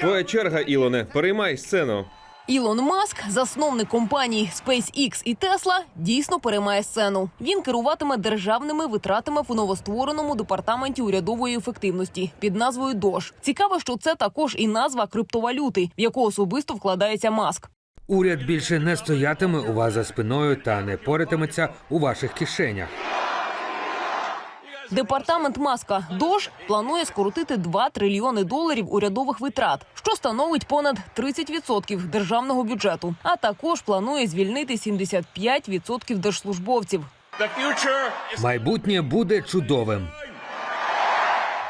Твоя черга, Ілоне, переймай сцену. Ілон Маск, засновник компаній SpaceX і Tesla, дійсно переймає сцену. Він керуватиме державними витратами в новоствореному департаменті урядової ефективності під назвою DOGE. Цікаво, що це також і назва криптовалюти, в яку особисто вкладається Маск. Уряд більше не стоятиме у вас за спиною та не поритиметься у ваших кишенях. Департамент Маска ДОЖ планує скоротити 2 трильйони доларів урядових витрат, що становить понад 30% державного бюджету. А також планує звільнити 75% держслужбовців. Майбутнє буде чудовим.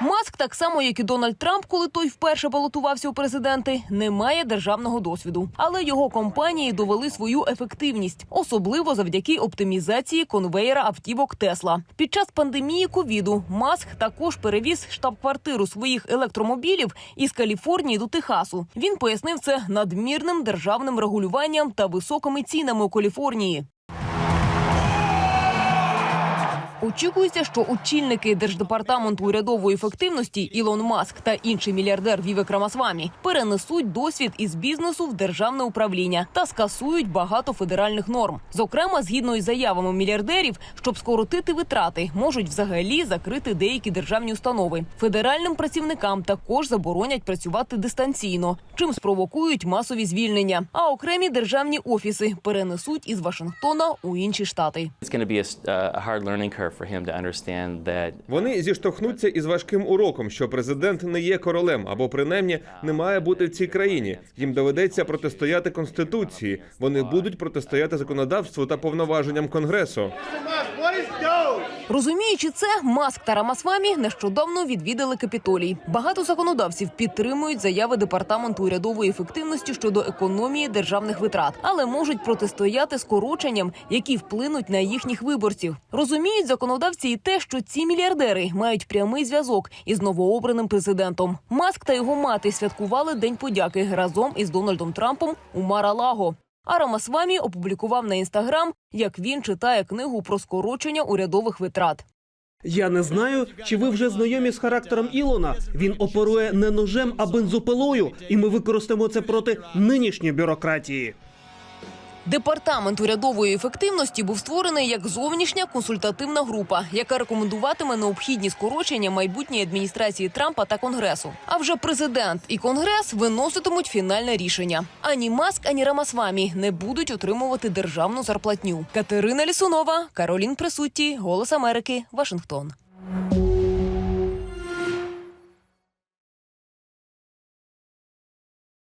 Маск, так само як і Дональд Трамп, коли той вперше балотувався у президенти, не має державного досвіду, але його компанії довели свою ефективність, особливо завдяки оптимізації конвеєра автівок Тесла. Під час пандемії ковіду Маск також перевіз штаб-квартиру своїх електромобілів із Каліфорнії до Техасу. Він пояснив це надмірним державним регулюванням та високими цінами у Каліфорнії. Очікується, що очільники держдепартаменту урядової ефективності Ілон Маск та інший мільярдер Вівек Рамасвамі перенесуть досвід із бізнесу в державне управління та скасують багато федеральних норм. Зокрема, згідно із заявами мільярдерів, щоб скоротити витрати, можуть взагалі закрити деякі державні установи. Федеральним працівникам також заборонять працювати дистанційно, чим спровокують масові звільнення. А окремі державні офіси перенесуть із Вашингтона у інші штати. It's be uh, a hard learning curve for him to understand that Вони зіштовхнуться із важким уроком, що президент не є королем або принаймні не має бути в цій країні. Їм доведеться протистояти конституції. Вони будуть протистояти законодавству та повноваженням конгресу. Розуміючи це, Маск та Рамасвамі нещодавно відвідали Капітолій. Багато законодавців підтримують заяви департаменту урядової ефективності щодо економії державних витрат, але можуть протистояти скороченням, які вплинуть на їхніх виборців. Розуміють законодавці і те, що ці мільярдери мають прямий зв'язок із новообраним президентом. Маск та його мати святкували День подяки разом із Дональдом Трампом у Мара-Лаго. А опублікував на інстаграм, як він читає книгу про скорочення урядових витрат. Я не знаю, чи ви вже знайомі з характером Ілона. Він оперує не ножем, а бензопилою, і ми використаємо це проти нинішньої бюрократії. Департамент урядової ефективності був створений як зовнішня консультативна група, яка рекомендуватиме необхідні скорочення майбутньої адміністрації Трампа та Конгресу. А вже президент і Конгрес виноситимуть фінальне рішення. Ані Маск, ані Рамасвамі не будуть отримувати державну зарплатню. Катерина Лісунова, Каролін Присутті, Голос Америки, Вашингтон.